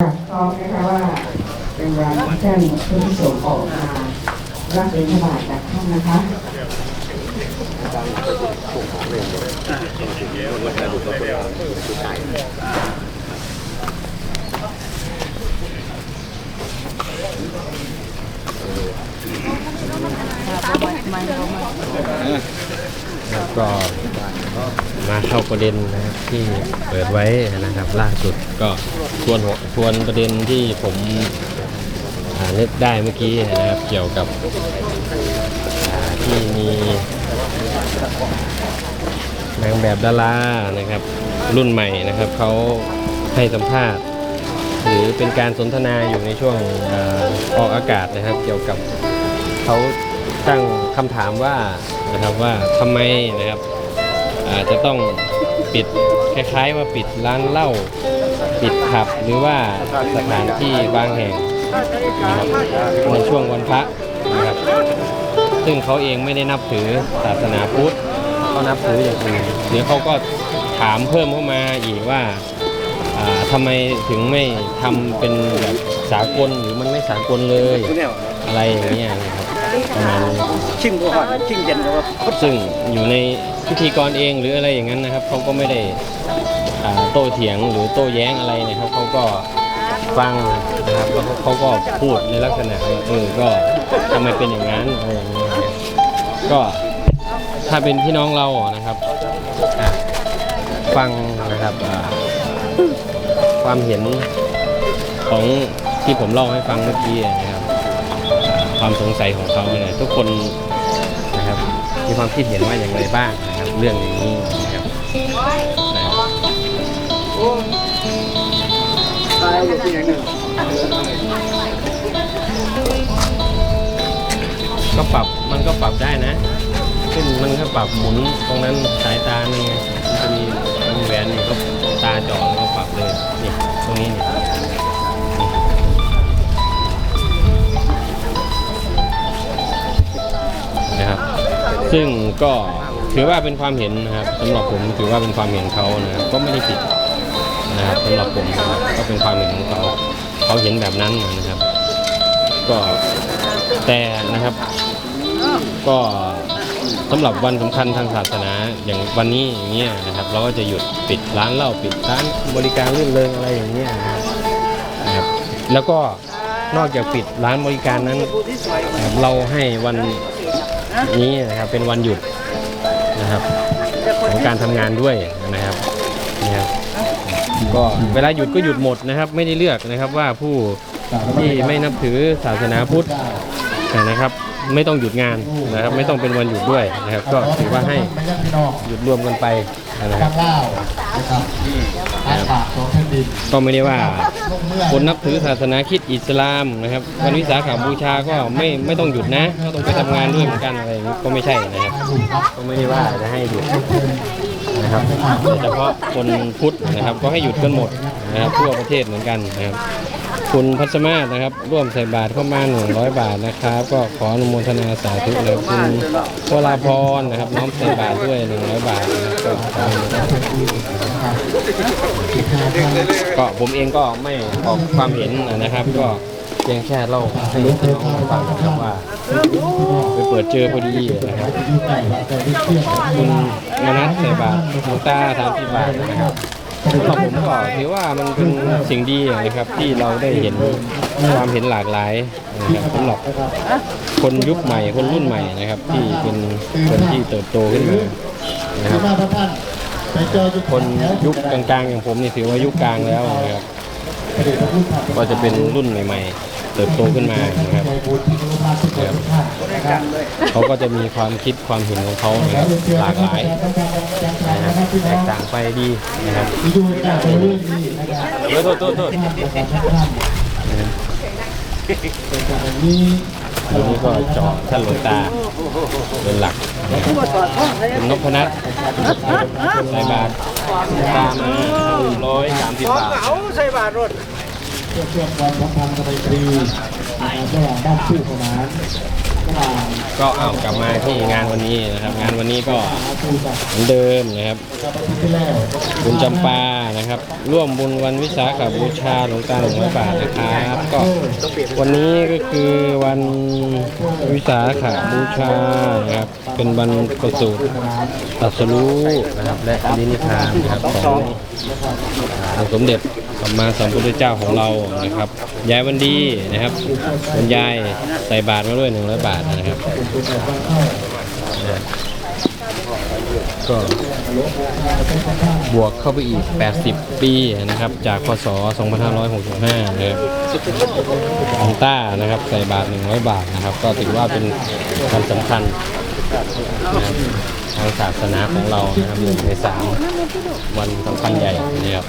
พร้อมนะคะว่าเป็นวันที่ท่านผู้ที่ส่งออกมารับเป็นบาตจากท่านนะคะ แล้วก็มาเข้าประเด็นนะครับที่เปิดไว้นะครับ ล่าสุดก็ทวนหัวทวนประเด็นที่ผมอ่านึกได้เมื่อกี้นะครับเกี่ยวกับที่มีนางแบบดารานะครับ รุ่นใหม่นะครับเขาให้สัมภาษณ์ หรือเป็นการสนทนาอยู่ในช่วงออกอากาศนะครับ เกี่ยวกับเขา ตั้งคำถามว่านะครับว่าทำไมนะครับอาจจะต้องปิดคล้ายๆว่าปิดร้านเหล้าปิดผับหรือว่าสถานที่บางแห่งนะครับในช่วงวันพระนะครับ ซึ่งเขาเองไม่ได้นับถือศาสนาพุทธเขานับถืออย่างอื่นเดี๋ยวเขาก็ถามเพิ่มเข้ามาอีกว่าอ่าทำไมถึงไม่ทำเป็นแบบสากลหรือมันไม่สากลเลย อะไรอย่างเงี้ยนะครับ ประมาณนี้ชิมก็หอนชิมเย็นก็ว่าซึ่งอยู่ในพิธีกรเองหรืออะไรอย่างนั้นนะครับเขาก็ไม่ได้อ่าโต้เถียงหรือโต้แย้งอะไรนะครับเขาก็ฟังนะครับแล้วเขาก็พูดในลักษณะว่าเออก็ทำไมเป็นอย่างนั้นอะไรอย่างเงี้ยครับก็ถ้าเป็นพี่น้องเรานะครับอะฟังนะครับอ่าความเห็นของที่ผมเล่าให้ฟังเมื่อกี้นะครับ ความสงสัยของเขาเนี่ยทุกคนนะครับมีความคิดเห็นว่าอย่างไรบ้างนะครับเรื่องอย่างนี้นะครับตายอยู่ที่ไหนหนึ่งก็ปรับมันก็ปรับได้นะขึ้นมันก็ปรับหมุนตรงนั้นสายตานี่ไงมันจะมีวงแหวนนี่ก็ตาจอแล้วก็ปรับเลยนี่ตรงนี้นี่ ซึ่งก็ถือว่าเป็นความเห็นนะครับสำหรับผมถือว่าเป็นความเห็นเขานะครับก็ไม่ได้ผิดนะครับสำหรับผมนะครับก็เป็นความเห็นของเขาเขาเห็นแบบนั้นนะครับ ก็แต่นะครับ ก็สำหรับวันสำคัญทางศาสนาอย่างวันนี้อย่างเงี้ยนะครับ เราก็จะหยุดปิดร้านเหล้าปิดร้านบริการรื่นเริงอะไรอย่างเงี้ยนะครับแล้วก็นอกจากปิดร้านบริการนั้น เราให้วัน นี้นะครับเป็นวันหยุดนะครับของการทำงานด้วยนะครับนี่ครับก็เวลาหยุดก็หยุดหมดนะครับ ไม่ได้เลือกนะครับว่าผู้ที่ไม่นับถือศาสนาพุทธนะครับ ไม่ต้องหยุดงานนะครับ ไม่ต้องเป็นวันหยุดด้วยนะครับ ก็ถือว่าให้หยุดรวมกันไป ข้ารับงล่าวนะครับอาปากของแผ่นดินก็ไม่ได้ว่า ลงเมื่อคนนับถือศาสนาคริดอิสลามนะครับวันวิสาขบูชาก็ไม่ไม่ต้องหยุดนะก็ต้องไปทำงานด้วยเหมือนกันอะไรอย่างนี้ก็ไม่ใช่นะครับก็ไม่ได้ว่าจะให้หยุดนะครับโดยเฉพาะคนพุทธนะครับ ก็ให้หยุดกันหมดนะครับทั่วประเทศเหมือนกันนะครับ คุณพัชมาศนะครับ ร่วมใส่บาตรเข้ามา 100 บาทนะครับ ก็ขออนุโมทนาสาธุนะคุณวราพรนะครับน้อมใส่บาตรด้วย 100 บาทนะครับก็ขออนุโมทก็ผมเองก็ไม่ออกความเห็นนะครับ ก็เพียงแค่เล่าให้น้องฟังนะครับว่าไปเปิดเจอพอดีนะครับคุณมนัสใส่บาทหลวงตาสามสิบบาทนะครับ สำหรับผมก็ถือว่ามันเป็นสิ่งดีนะครับที่เราได้เห็นความเห็นหลากหลายนะครับสำหรับคนยุคใหม่คนรุ่นใหม่นะครับ ที่เป็นคนที่เติบโตขึ้นมานะครับไปเจอคนยุคกลางๆอย่างผมนี่ถือว่ายุคกลางแล้วนะครับก็จะเป็นรุ่นใหม่ ๆ เติบโตขึ้นมานะครับใจบุญที่รู้มาทุกคนทุกท่านนะครับเขาก็จะมีความคิดความเห็นของเขานะครับหลากหลายนะครับแตกต่างไปดีนะครับที่ดูจากไปเรื่องนี้นะครับเออโทษโทษโทษท่านนะครับท่านเป็นแบบนี้อันนี้ก็เจาะท่านหลวงตาเป็นหลักนะครับคุณนพนัทใส่บาทหลวงตามาร้อยสามสิบบาทเอาใส่บาทรถ พื่อเชื่อมความสัมพันธ์กับไมตรีนะครับระหว่างบ้านคู่ขนานระหว่างก็เอากลับมาที่งานวันนี้นะครับ งานวันนี้ก็คูกับเหมือนเดิมนะครับ กับอาทิตย์ที่แล้วคุณจำปานะครับ ร่วมบุญวันวิสาขบูชาหลวงตาหลวงพ่อบาทนะครับ ก็วันนี้ก็คือวันวิสาขบูชานะครับ เป็นวันประสูติตรัสรู้นะครับ และปรินิพพานนะครับขององค์สมเด็จ สัมมาสัมพุทธเจ้าของเรานะครับยายวันดีนะครับคุณยายใส่บาตรมาด้วยหนึ่งร้อยบาทนะครับ ก็บวกเข้าไปอีก 80 ปีนะครับ จากพศ 2565นะครับอันต้านะครับใส่บาท 100 บาทนะครับ ก็ถือว่าเป็นวันสำคัญทางศาสนาของเรานะครับหนึ่งในสามวันสำคัญใหญ่นะครับ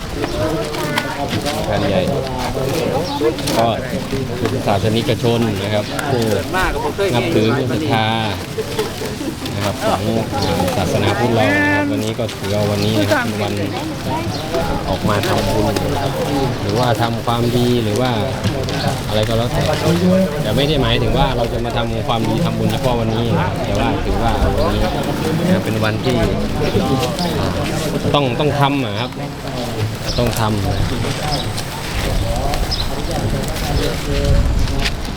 สำคัญใหญ่ก็พุทธศาสนิกชนนะครับผู้นับถือผู้ศรัทธานะครับของศาสนาพุทธเรานะครับวันนี้ก็ถือว่าวันนี้นะครับเป็นวันออกมาทำบุญนะครับหรือว่าทำความดีหรือว่าอะไรก็แล้วแต่แต่ไม่ได้หมายถึงว่าเราจะมาทำความดีทำบุญเฉพาะวันนี้นะครับแต่ว่าถือว่าวันนี้เป็นวันที่ต้องต้องทำอะครับ ต้องทำนะ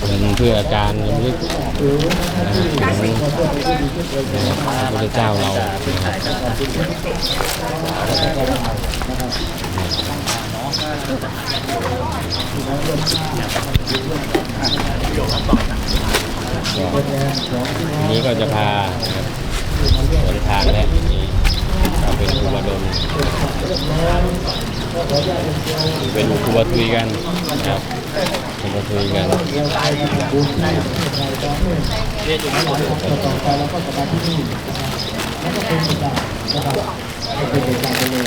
เป็นเพื่อการรำลึกนะถึงพระพุทธเจ้าเราน,นี้ก็จะพานะครับเดินทางและนี่ เราเป็นครูบาดลเป็นครูบาทุยกันนะครับครูบาทุยกันต่อไปแล้วก็จะมาที่นี่แล้วก็เป็นกิจกรรมนะครับเป็นกิจกรรมไปเลย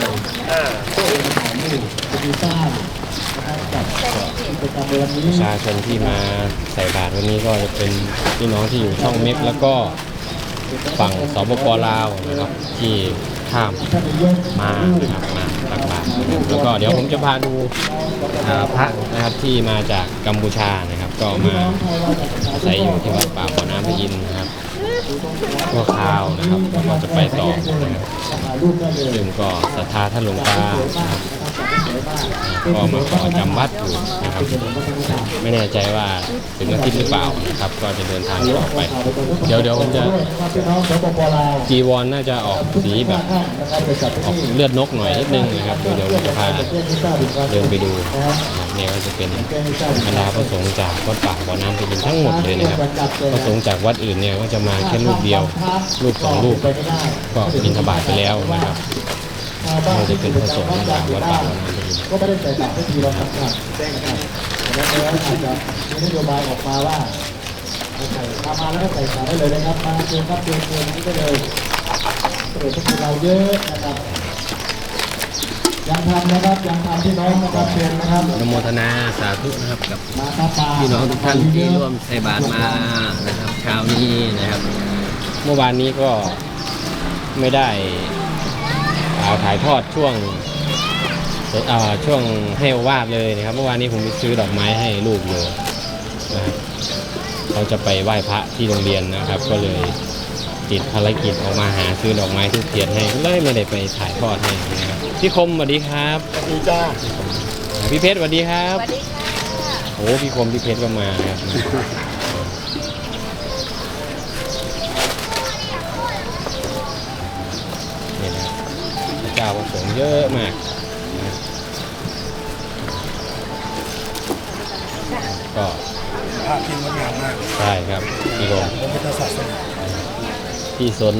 ตัวเองของนี่จะมีสร้างนะครับกับกิจกรรมในวันนี้ประชาชนที่มาใส่บาตรวันนี้ก็จะเป็นพี่น้องที่อยู่ช่องเม็กแล้วก็ฝั่งสปปลาวนะครับที่ ข้ามามานะครับมาตักบาตรแล้วก็เดี๋ยวผมจะพาดูพระนะครับที่มาจากกัมพูชานะครับ ก็มาอาศัยอยู่ที่วัดป่าบ่อน้ำพยินนะครับชั่วคราวนะครับแล้วก็จะไปต่อนะครับซึ่งก็ศรัทธาท่านหลวงตานะครับ ก็มาขอจำวัดอยู่นะครับไม่แน่ใจว่าถึงอาทิตย์หรือเปล่านะครับ ก็จะเดินทางต่อไป เดี๋ยวเดี๋ยวผมจะจีวรน่าจะออกสีแบบออกเลือดนกหน่อยนิดนึงนะครับ เดี๋ยวเดี๋ยวผมจะพาเดินไปดูเนี่ยก็จะเป็นแจ้งให้ทราบรรดาพระสงฆ์จากวัดป่าบ่อน้ำพิจินทั้งหมดเลยนะครับพระสงฆ์จากวัดอื่นเนี่ยก็จะมาแค่รูปเดียวรูปสองรูปก็บินทบาทไปแล้วนะครับ ก็จะเป็นพระสงฆ์จากวัดป่าบ่อน้ำพิจินก็ไม่ได้ใส่าตรทันทีหรอกครับแจ้งครับแล้วแล้วอาจจะมีนโยบายออกมาว่าใส่มามาแล้วก็ใส่ขาได้เลยนะครับมาเชิญครับเชิญเชิญนี้ได้เลยเปิดทุกเราเยอะนะครับยังทำนะครับยังทำพี่น้องนะครับเชิญนะครับอนโมทนาสาธุนะครับกับพี่น้องทุกท่านที่ร่วมใส่บาตรมานะครับเช้านี้นะครับ เมื่อวานนี้ก็ไม่ได้ อ่าถ่ายทอดช่วงอ่าช่วงให้โอวาดเลยนะครับเมื่อวานนี้ผมไปซื้อดอกไม้ให้ลูกอยู่นะครับเขาจะไปไหว้พระที่โรงเรียนนะครับ ก็เลยติดภารกิจออกมาหาซื้อดอกไม้ทุกเทียนให้ก็เลยไม่ได้ไปถ่ายทอดให้นะครับพี่คมสวัสดีครับดีจ้าพี่เพชรสวัสดีครับโอ้พี่คมพี่เพชรก็มาครับ เจ้าพระสงฆ์เยอะมากนะก็ภาพที่งดงามมากใช่ครับพี่คมพระพุทธศาสนาพี่สน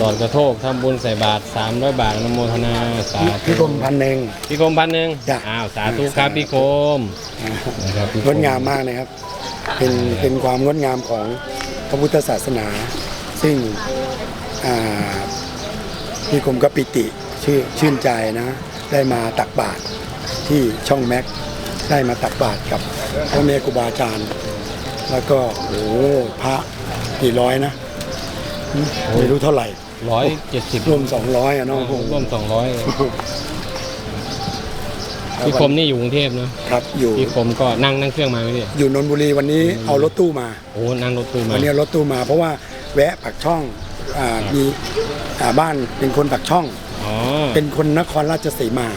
ดอนกระโทกทำบุญใส่บาท300 บาทอนุโมทนาสาธุพี่กรมพันเองพี่คมพันหนึ่งจ้ะอ้าวสาธุครับพี่คมนะครับพี่คงดงามมากนะครับ เป็นเป็นความงดงามของพระพุทธศาสนา ซึ่งอ่าพี่กรมก็ปิติ ชื่อชื่นใจนะ ได้มาตักบาตรที่ช่องแม็กได้มาตักบาตรกับพ่อแม่ครูบาอาจารย์ แล้วก็โอ้โหพระกี่ร้อยนะไม่รู้เท่าไหร่ร้อยเจ็ดสิบรวมสองร้อยอะเนาะร่วมสองร้อยพี่คมนี่อยู่กรุงเทพเนอะครับอยู่พี่คมก็นั่งนั่งเครื่องมาไหมพี่อยู่นนทบุรีวันนี้เอารถตู้มาโอ้นั่งรถตู้มาวันนี้เอารถตู้มาเพราะว่าแวะปักช่องอ่ามีอ่าบ้านเป็นคนปักช่องอ๋อ เป็นคนนครราชสีมา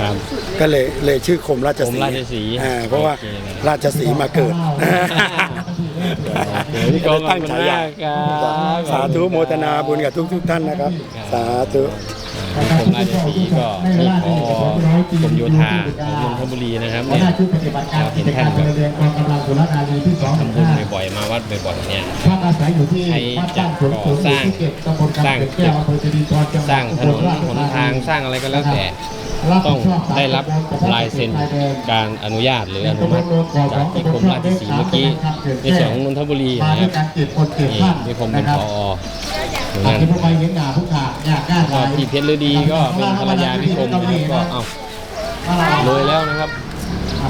ครับ ก็เลยเลยชื่อคมราชสีคมราชสีอ่าเพราะว่าโอเคเลย ราชสีมาเกิด เดี๋ยวพี่คมขอบตั้งคุณฉายามากครับ สาธุโมทนาบุญกับทุกทุกๆท่านนะครับ สาธุ พี่คมราชสีก็นี่พอกรมโยธาของนนทบุรีนะครับหัวเนี่ยหน้าชุดปฏิบัติการกิจการพลเรือนกองกำลังสุรนารีที่สองทำบุญบ่อยๆมาวัดบ่อยๆเนี่ยพักอาศัยอยู่ที่ใครวัดจะบ้านสวนก่อสูงสร้างที่เก็บตำบลกำสร้างเกิดแก้วอำเภอสิรินธรจังหสวัร้าดงถนนหนทางสร้างอะไรก็แล้วแต่ต้องได้รับลายเซ็นการอนุญาตหรืออนุมัติจากที่กรมราชสีห์เมื่อกี้ในส่วนของนนทบุรีมานะคด้รัวยบการเก็บคนเก็บนี่ท่านพี่คมเป็นนะ พคอรับอยู่อันนั่นที่พวกไปเห็นหน้าผู้ขาดยากง่ายก็พี่เพชรฤดีก็เป็นภรรยาพี่คมนะครับก็เอ้าเลยแล้วนะครับ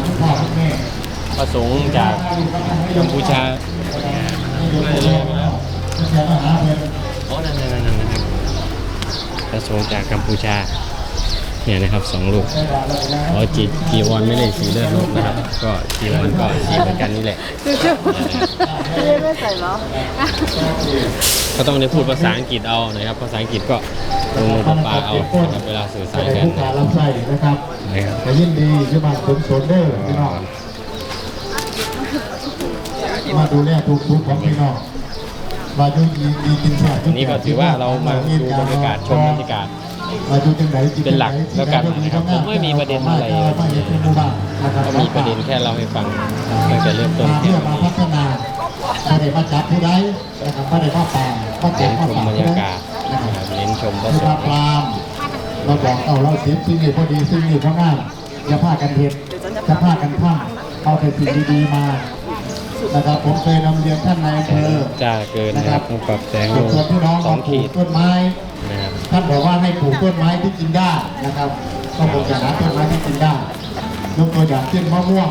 คุณพ่อคุณแม่ประสงค์จากกัมพูชาน่าจะเลยไปแล้วเชิญมาหาเพื่อนอ๋อนั่นนั่นนั่นนะครับประสงค์จากกัมพูชา เนี่ยนะครับสองลูกอ๋อจีจีวอนไม่ได้สีเลือดนกนะครับ ก็จีวอนก็สีเหมือนกันนี่แหละไม่ใส่เหรอก็ต้องได้พูดภาษาอังกฤษเอานะครับ ภาษาอังกฤษก็ลงลงปลาเอานะครับเวลาสื่อสารกันผู้การรับใช้นะครับนะครับแต่ยินดีที่มาสมสนเด้อพี่น้องมาดูแลทุกทุกของพี่น้องมาดูดีดีกินแซ่บวันนี้ก็ถือว่าเรามาดูบรรยากาศชมบรรยากาศ มาดูจังไหนกิเป็นหลักแล้วกันนะครับผมไม่มีประเด็นอะไรมาเห็นเป็นหมู่บ้านนะครับก็มีประเด็นแค่เราให้ฟังตั้งแต่เริ่มต้นมาแค่เพื่อมานี้พัฒนาไม่ได้มาจับผู้ใดนะครับไม่ได้มาป่าก็แจเน้กนมาชมป่าบรรยากาศนะครับเน้นชมพระคือสมางฆ์ปรามเราบอกเอาเราเสียสิ่งนี้พอดีสิ่งนี้พองามอย่าพากันเห็ดอย่าพากันพังเอาแต่สิ่งดีๆมานะครับผมเคยนำเรียนท่านนายอำเภอจ้าเกินนะครับต้องปรับแสงลส่วนงส่วนพี่น้องสองปลูขีกดต้นไม้นะครับ ท่านบอกว่าให้ปลูกต้นไม้ที่กินได้นะครับก็คงจะหาต้นไม้ที่กินได้ยกตัวอย่างเช่นมะม่วง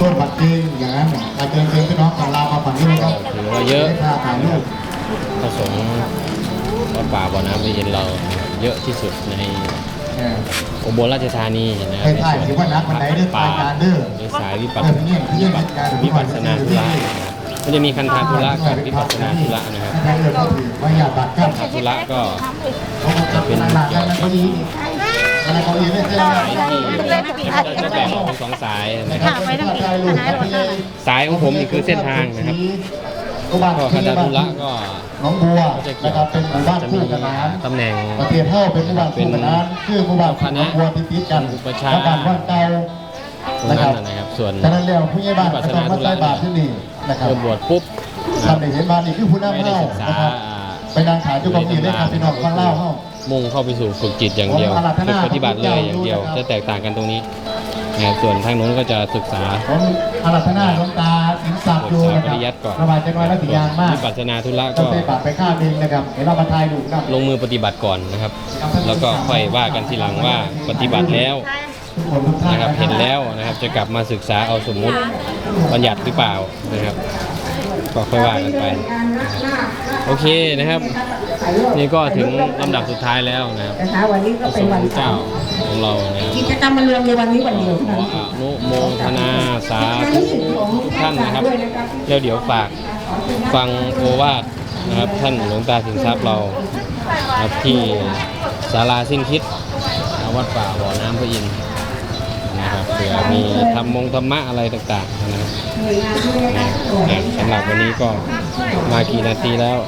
ต้นบักเกงอย่างนั้นอาจจะเชิญพี่น้องของเรามาฝั่งนี้นะครับถือว่าเยอะได้พาถ่ายรูปพระสงฆ์วัดป่าบ่อน้ำพระเย็นเรานะครับเยอะที่สุดในเอออุบลราชธานีนะครัให้บถ่ายถือว่านักบันไดเด้อป่าถ่ายการเด้อหรือสายวิปัสเออพี่เนี่ยพี่เนี่ยวิปัสสนาธุระนะครับ มันจะมีคันธาธุระกับวิปัสสนาธุระนะครับวิยาบัดกั้นคันธาธุระก็เขาจะเป็นหลักๆแล้วก็ดีอะไรเขาอีกไม่ใช่สายที่จะแบ่งออกเป็นสองสายนะครับสายของผมนี่คือเส้นทางนะครับก็คันธาธุระก็น้องบัวนะครับเป็นหมู่บ้านจะคู่มีขนานตำแหน่งประเทศเท่าเป็นหมู่บ้านคู่ขนานคือหมู่บ้านคณะน้องบัวที่ติดกันอุปชาบ้านว่านเก่าตรงนะคนั้รับนะนะครับส่วนฉะนั้นแล้วผู้ใหญ่บ้านก็ต้องมาใส่บาตรที่นี่ นะครับเริ่มบวชปุ๊บนะคท่ารันบได้เห็นมานี่คือผู้นำไม่ได้เฮาศึกษานะครับไปนางขายจุกองนี้เลยครับพี่น้องฟังเล่าเฮามุ่งเข้าไปสู่ฝึกจิตอย่างเดียวผมอาราธนาฝึกปฏิบัติเลยอย่างเดียวพระพุทธเจ้าจะแตกต่างกันตรงนี้นะครับส่วนทางโน้นก็จะศึกษา ผมอารัธนาหลวงตาสินศักดิ์อยู่นะคปริยัรัติก่อนระบายจังหวัดละสียางมากวิปัสสนาธุระต้อก็งใส่บาตรไปข้างหนึงนะครับเดี๋ยวเรามาทายดูครับ ลงมือปฏิบัติก่อนนะครับ แล้วก็ค่อยว่ากันทีหลังว่าปฏิบัติแล้วทุกคนทุกท่านนะครับ เห็นแล้วนะครับ จะกลับมาศึกษาเอาสมมุติบัญญัติหรือเปล่านะครับ ก็ค่อยว่ากันไปนะครับโอเคนะครับ นี่ก็ถึงลำดับสุดท้ายแล้วนะครับนะคะวันนี้ก็พระสเป็นงฆ์วันเจ้าของเรานะครับกิจกรรมมันเรืองในวันนี้วันเดียวเท่าขอนั้นอนุโมทนาสาธุทุกท่านนะครับแล้วเดี๋ยวฝากฟังโอวาทนะครับท่านหลวงตาสินทรัพย์เรานะครับที่ศาลาสิ้นคิดวัดป่าบ่อน้ำพระอินทร์ นะครับเผื่อมีธรรมงธรรมะอะไรต่างๆนะครับนะสำหรับวันนี้ก็มากี่นาทีแล้ว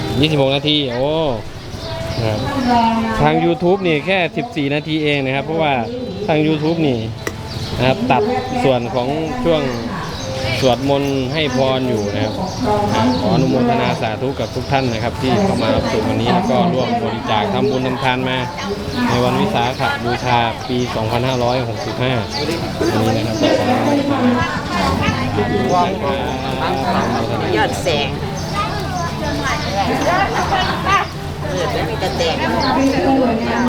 26 นาทีโอ้ทาง YouTube นี่แค่ 14 นาทีเองนะครับ เพราะว่าทาง YouTube นี่นะครับตัดส่วนของช่วง สวดมนต์ให้พรอยู่นะครับขออนุโมทนาสาธุกับทุกท่านนะครับ ที่เข้ามารับชมวันนี้แล้วก็ร่วมบริจาคทำบุญทำทานมา ในวันวิสาขบูชาปี 2565วันนี้นะครับก็ขออนุโมทนานะครับยอดแสงเออจะมีแต่แตก